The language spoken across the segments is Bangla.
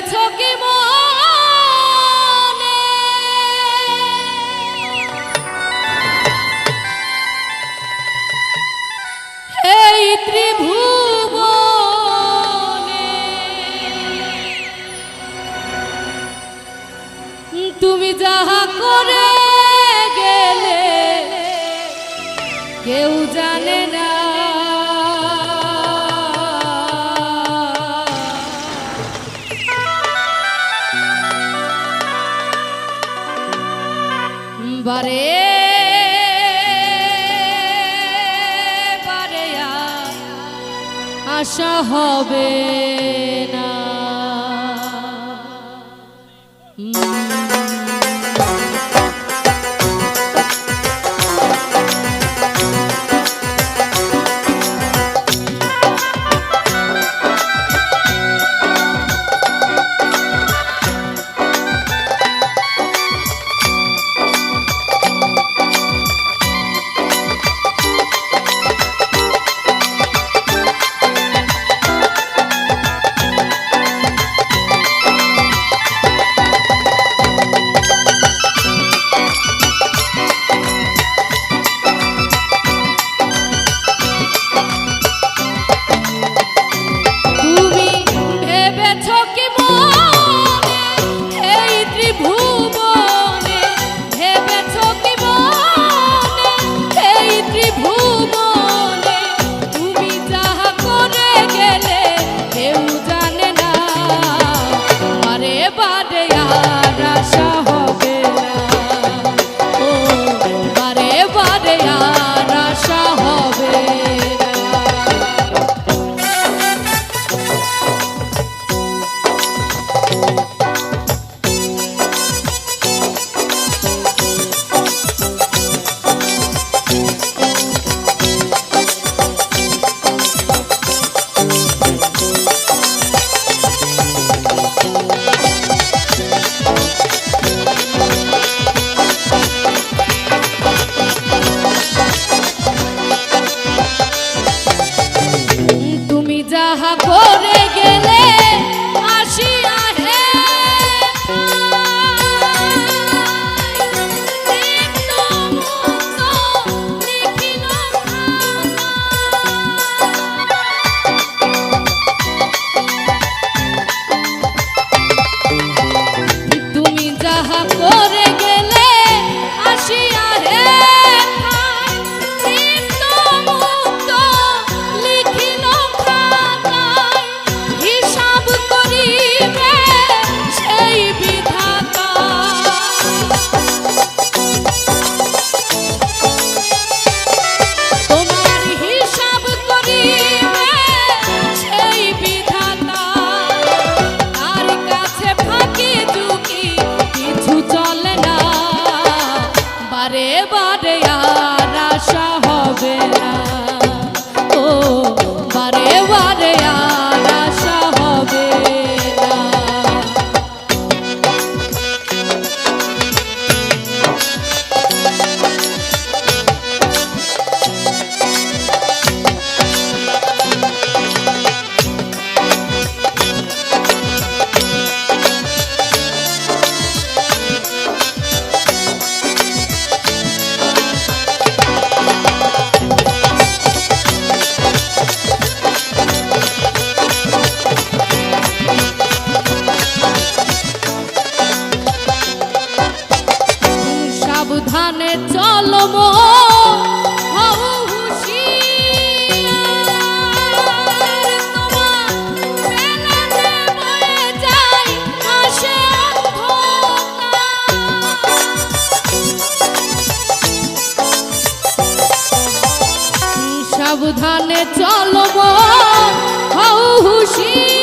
রেখেছো কি মনে? এই ত্রিভুবনে তুমি যাহা করে গেলে কেউ জানে না। আশা হবে না। বারে আর আশা হবে না। ও বারে বারে আর সাবধানে চলব হুশি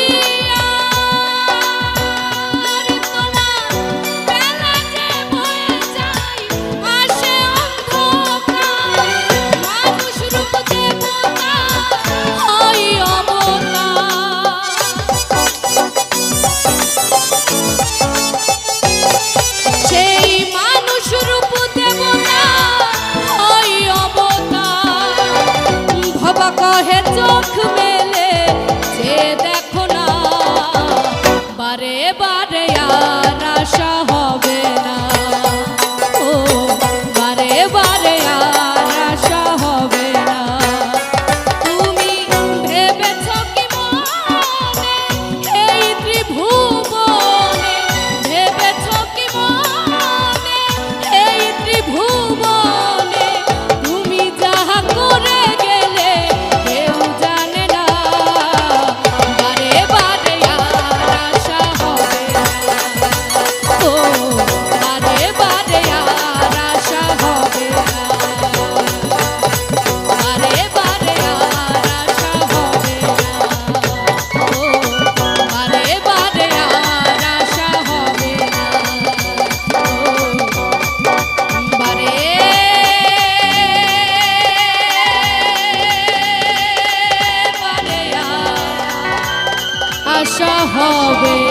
হবে